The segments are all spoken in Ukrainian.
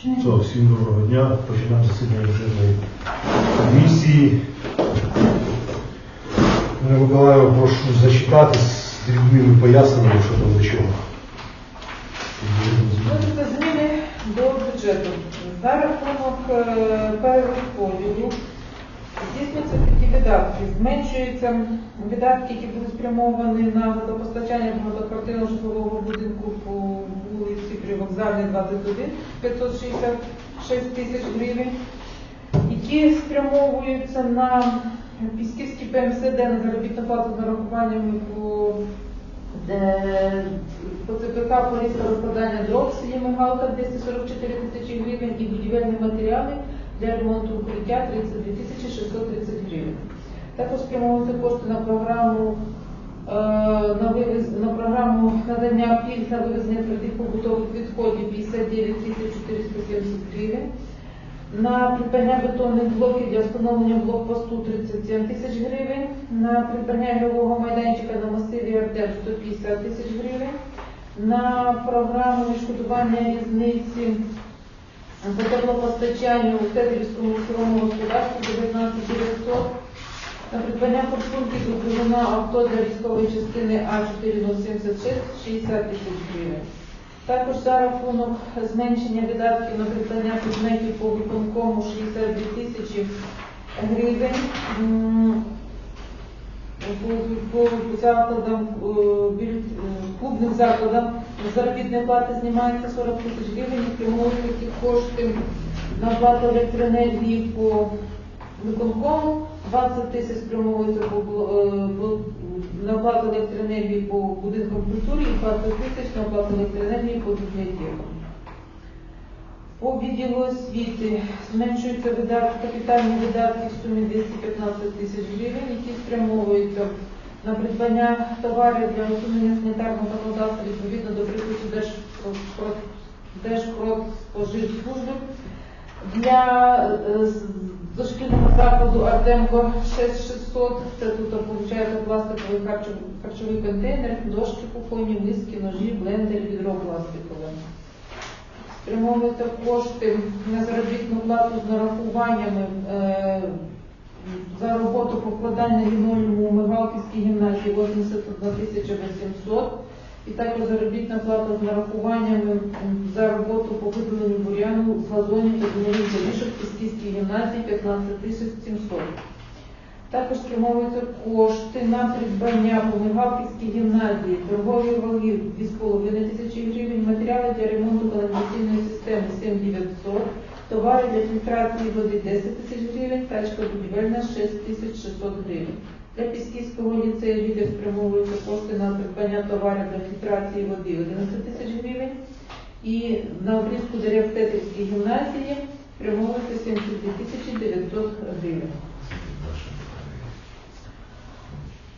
Що, всім доброго дня. Починаємо засідання бюджетної комісії. Пане Миколаєва прошу зачитати з дрібними поясненнями, що там до чого. Зміни до бюджету. За рахунок е, перерозподілу здійснюються такі видатки. Зменшуються видатки, які були спрямовані на водопостачання багатоквартирного житлового будинку по вулиці Привокзальній 21 566 тисяч гривень, які спрямовуються на Пісківський ПМСД на заробітну плату з нарахуваннями по Е, По ЦПК Поліська розкладання дров селі Мигалка 244 тисячі гривень і будівельні матеріали для ремонту укриття 32 тисячі 630 гривень. Також спрямовуються кошти на програму е, на, вивез, на програму надання пільг на вивезення твердих побутових відходів 59 тисяч 470 гривень. На придбання бетонних блоків для встановлення блокпосту 37 тисяч гривень, на придбання ігрового майданчика на масиві Артем 150 тисяч гривень, на програму відшкодування різниці по теплопостачанню у Тетрівському лісовому господарстві 19 900, на придбання форсунки до двигуна авто для військової частини А4076 60 тисяч гривень. Також за рахунок зменшення видатків на придбання предметів по виконкому 62 тисячі гривень. По, закладам, е, е, клубним закладам заробітної плати знімається 40 тисяч гривень і спрямовуються ці кошти на плату електроенергії по виконкому, 20 тисяч спрямовується е, на оплату електроенергії по будинкам культури і 20 тисяч на оплату електроенергії по бібліотекам. По відділу освіти зменшуються видатки, капітальні видатки в сумі 215 тисяч гривень, які спрямовуються на придбання товарів для усунення санітарного законодавства відповідно до припису Держпродспоживслужби для е, дошкільного закладу Артемко 6600, це тут виходить пластиковий харчовий, контейнер, дошки кухонні, миски, ножі, блендер, відро пластикове. Спрямовуються кошти на заробітну плату з нарахуваннями е, за роботу покладання лінолеуму у Мигалківській гімназії 81 800 і також заробітна плата з нарахуваннями за роботу по видаленню бур'яну з газонів та земельних доріжок Пісківській гімназії 15 тисяч 700. Також спрямовуються кошти на придбання по Мигалківській гімназії торгової ваги 2,5 тисячі гривень, матеріали для ремонту каналізаційної системи 7900, товари для фільтрації води 10 тисяч гривень, тачка будівельна 6 тисяч 600 гривень. Для Пісківського ліцею лідер спрямовуються кошти на придбання товарів для фільтрації води 11 тисяч гривень. І на обрізку дерев в гімназії спрямовується 72 тисячі 900 гривень.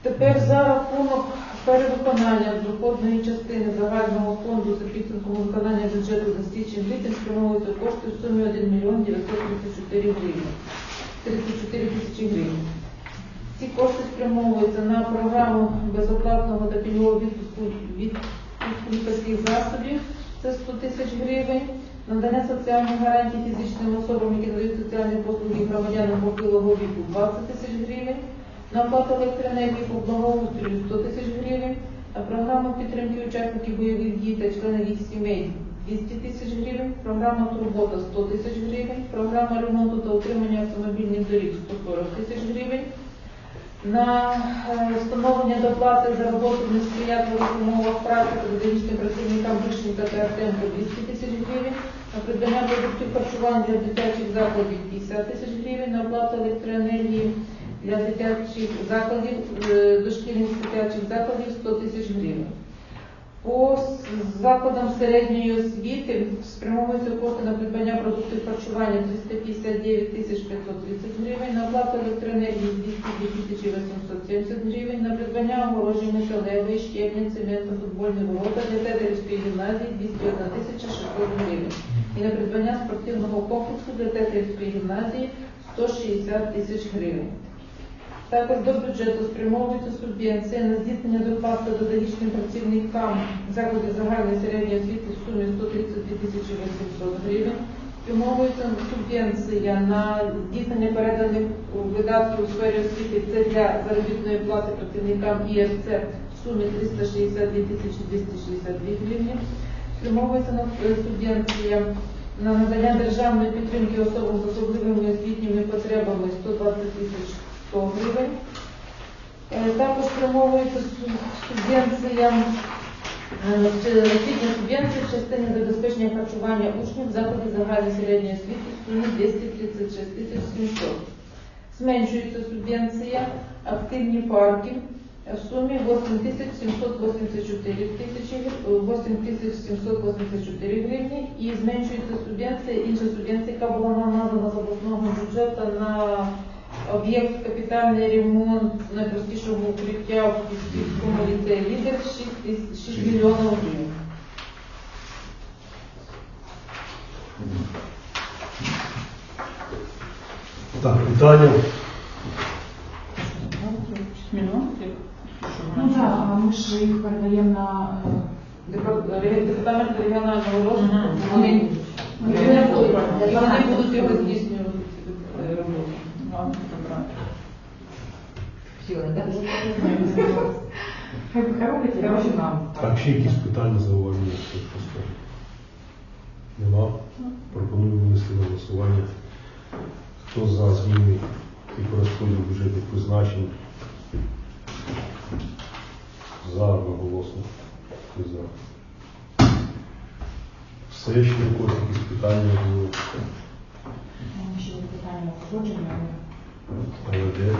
Тепер за рахунок перевиконання доходної частини загального фонду за підсумком виконання бюджету за січень липень спрямовуються кошти в сумі 1 мільйон 934 гривень. 34 тисячі гривень. Ці кошти спрямовуються на програму безоплатного та пільгового відпуску від лікарських засобів, це 100 тисяч гривень, надання соціальних гарантій фізичним особам, які надають соціальні послуги громадянам похилого віку 20 тисяч гривень, на оплату електроенергії по благоустрою 100 тисяч гривень, на програму підтримки учасників бойових дій та членів їх сімей 200 тисяч гривень, програма Турбота 100 тисяч гривень, програма ремонту та утримання автомобільних доріг 140 тисяч гривень, на е, встановлення доплати за роботу в несприятливих умовах праці педагогічним працівникам Вишника та Артемко 200 тисяч гривень, на придбання продуктів харчування для дитячих закладів 50 тисяч гривень, на оплату електроенергії для дитячих закладів, е, дошкільних дитячих закладів 100 тисяч гривень. По закладам середньої освіти спрямовуються кошти на придбання продуктів харчування 359 тисяч 530 гривень, на оплату електроенергії 202 тисячі 870 гривень, на придбання огорожі металевої, щебня, цементу, футбольні ворота для Тетерівської гімназії 201 тисяча 600 гривень. І на придбання спортивного комплексу для Тетерівської гімназії 160 тисяч гривень. Також до бюджету спрямовується субвенція на здійснення доплати педагогічним працівникам закладів загальної середньої освіти в сумі 132 тисячі 800 гривень. Спрямовується субвенція на здійснення переданих видатків у сфері освіти. Це для заробітної плати працівникам ІРЦ в сумі 362 тисячі 262 гривні. Спрямовується на е, на надання державної підтримки особам з особливими освітніми потребами 120 тисяч 100 гривень. Е, Також спрямовується су- субвенція Е, Освітня субвенція в частині забезпечення харчування учнів закладів загальної середньої освіти в сумі 236 тисяч 700. Зменшується субвенція активні парки в сумі 8 тисяч 784 тисячі, е, 8 тисяч 784 гривні і зменшується субвенція, інша субвенція, яка була надана з обласного бюджету на Об'єкт капітальний ремонт найпростішого укриття в Київському ліцеї лідер 6, тис- 6 мільйонів гривень. Так, питання. Ну так, а ми ж їх передаємо на е, Депар- ре- Департамент регіонального розвитку, Мгм. вони, Вони вони будуть будуть, брати. і вони будуть його здійснювати. Хай я нам. Так, ще якісь питання, зауваження, хто що скаже? Нема. Пропоную винести на голосування. Хто за зміни і по розподілу бюджетних призначень? За одноголосно. Хто за? Все ще у когось якісь питання були. Ще питання погодження, Але де?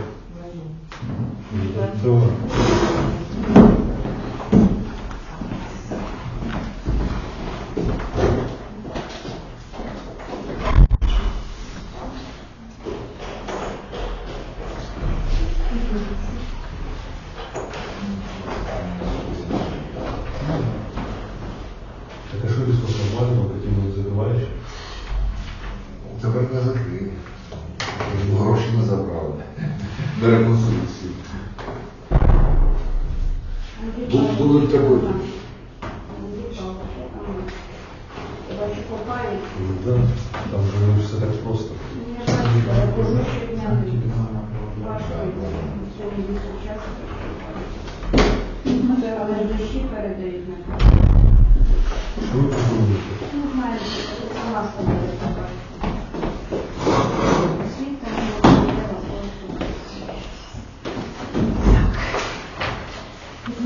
嗯，都。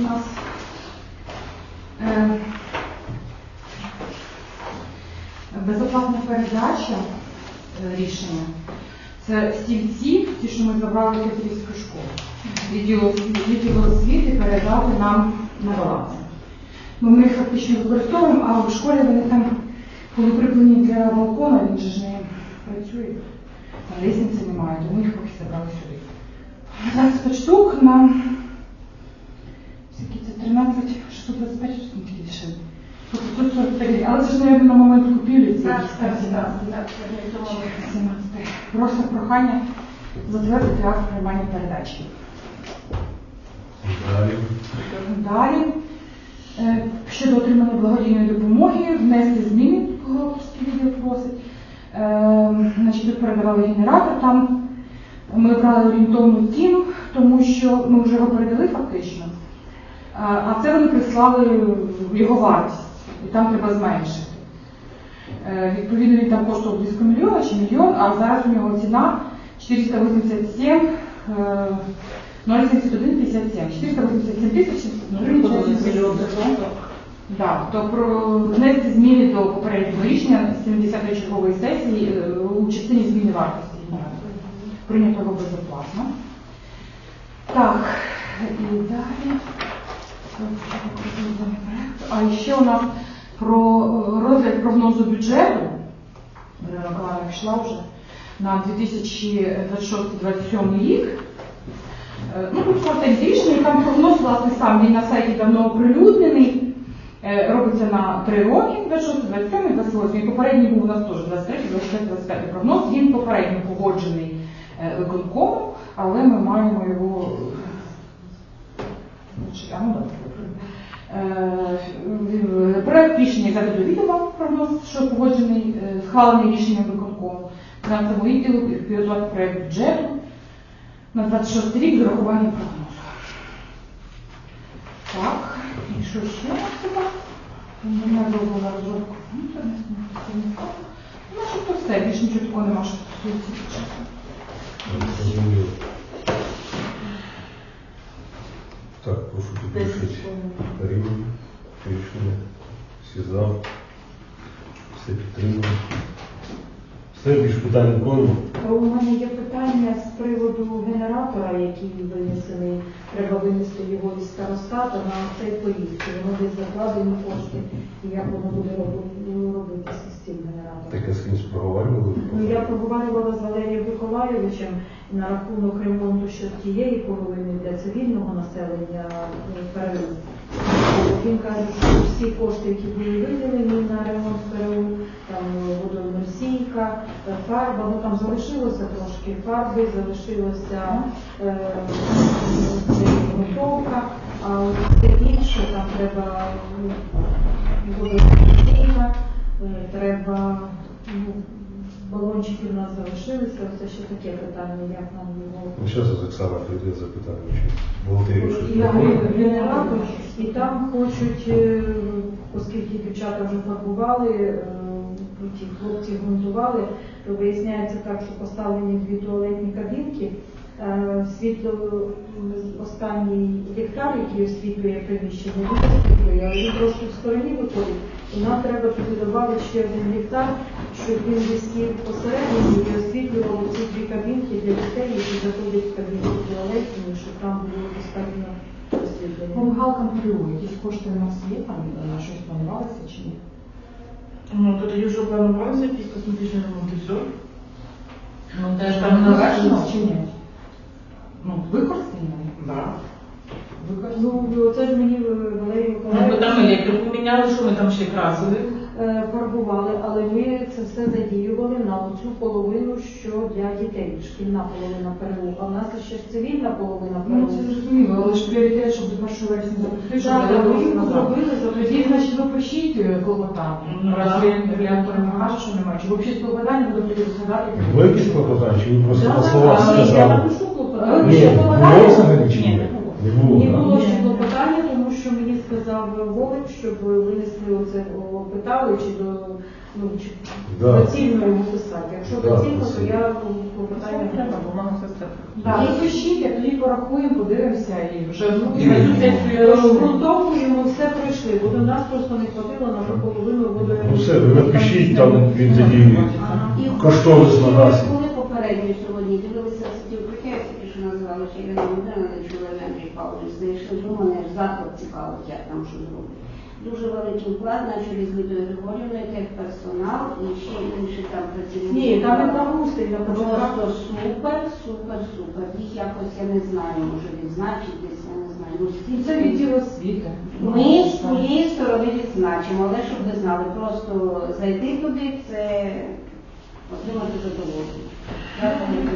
Нас е, безоплатна передача е, рішення. Це стільці, ті, що ми забрали школи. Відділу відділу освіти передати нам на баланс. Ну, Ми їх фактично використовуємо, а в школі вони там, коли приплені для балкона, він же ж не працює. Там лісниці немає, тому їх поки забрали сюди. 25 штук на Скільки це 13, 625 що там такі дешеві. 545 гривень. Але це ж, мабуть, на момент купівлі ці Так, так, так, так, це не 17. Просто прохання затвердити акт приймання передачі. Далі. Далі, е, щодо отримання благодійної допомоги, внести зміни, бухгалтерський відділ просить. Е, Значить, тут передавали генератор, там ми брали орієнтовну ціну, тому що ми вже його передали фактично. А а це вони прислали його вартість, і там треба зменшити. Е, Відповідно, він там коштував близько мільйона чи мільйон, а зараз у нього ціна 487 е, 071 57. 487 тисяч гривень. Да, то про внести зміни до попереднього рішення 70-ї чергової сесії е, у частині зміни вартості генератора. Прийнято безоплатно. Так, і далі. А ще у нас про е, розгляд прогнозу бюджету. Миколаївна вже на 2026-2027 рік. Е, Ну, тут рішення, там прогноз, власне, сам він на сайті давно оприлюднений. Е, Робиться на 3 роки, 26, 27, 28. І попередній був у нас теж 23, 24, 25 прогноз. Він попередньо погоджений виконкомом, але ми маємо його. А, ну, Проект рішення взяти до відома прогноз, що погоджений, е, схвалений рішенням виконкому фінансового відділу підготувати проект бюджету на 26 рік з урахуванням прогнозу. Так, і що ще у нас тут? Немає дозволу на розробку. Ну. Ну, начебто все, більше нічого такого нема, що стосується бюджету. Зрозуміло. Так, прошу підпишіть рівень, рішення. Всі за. Все підтримуємо. Все, більше питань. У мене є питання з приводу генератора, який винесений. Треба винести його із старостата на цей поїзд. Воно десь закладені кошти, і як воно буде роби- робитися цим генератором. Таке з кимось проговорювали? Ну, я проговорювала з Валерієм Миколайовичем на рахунок ремонту ще тієї половини для цивільного населення е, ПРУ. Він каже, що всі кошти, які були виділені на ремонт ПРУ, там водоносійка, е, фарба, ну там залишилося трошки фарби, залишилося е, грунтовка, а все інше там треба ну, водоносійка, е, треба ну, балончики в нас залишилися, це ще таке питання, як нам його. Ну, зараз Оксана прийде запитання, чи бухгалтерію щось генератор, і там хочуть, е, оскільки дівчата вже фарбували, е, ті хлопці грунтували, то виясняється так, що поставлені дві туалетні кабінки. Е, Світло останній ліхтар, який освітлює приміщення, він освітлює, але він трошки в стороні виходить. І нам треба туди додати ще один ліхтар, щоб він висів посередині і освітлював ці дві кабінки для дітей, які заходять в кабінку туалетні, щоб там було достатньо освітлення. галкам ПРУ, якісь кошти у нас є там на щось планувалося чи ні? Ну, то тоді вже планувалося якийсь косметичний ремонт і все. Ну, теж там завершено? чи ні? Ну, використані? Да. Ну, це ж мені е, Валерій Ну, бо там електрику міняли, що ми там ще красили. е, фарбували, але ми це все задіювали на оцю половину, що для дітей, шкільна половина ПРУ. А в нас ще ж цивільна половина Ну, це зрозуміло, але ж пріоритет, щоб до 1 вересня запустити, щоб Так, так, ми їх зробили, Тоді, значить, ви пишіть е, клопотання. Ну, Раз так. регулятор не каже, що немає. Чи взагалі клопотання буде розглядати? Ви якісь клопотання, чи ви просто Да, на так, словах так, Я напишу. Ні, було взагалі чи Ні, не було. Не було, було ще клопотання, тому що мені сказав Вовик, щоб винесли оце, о, питали, чи до ну чи Да. доцільно його писати. Якщо Да, доцільно, то я клопотання не Треба, треба. бо мама все це. Так, ви пишіть, а тоді порахуємо, подивимося і вже ну, І Грунтовкою ми все пройшли, бо до нас просто не хватило на ту половину воду. Ну все, ви напишіть, там він тоді І Коштовність надасть. Заклад як там що зроблять. Дуже великий вклад на чолі з Лідою Григорівною, техперсонал і ще інші там працівники. Ні, там не на Просто супер, супер, супер. Їх якось я не знаю, може відзначить десь, я не знаю. Ну, І це відділ освіти. ми з своєї сторони відзначимо, але щоб ви знали, просто зайти туди це отримати задоволення. Так,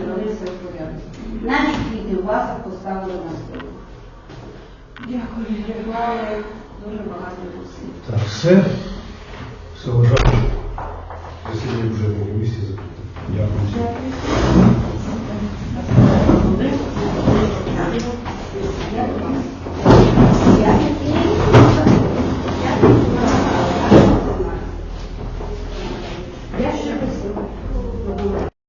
вони все в порядок. Навіть квіти у вас поставили на стол. Дякую. Приклали дуже багато зусиль. Так, все. Все, вважаю. Засідання вже в місті закрите. Дякую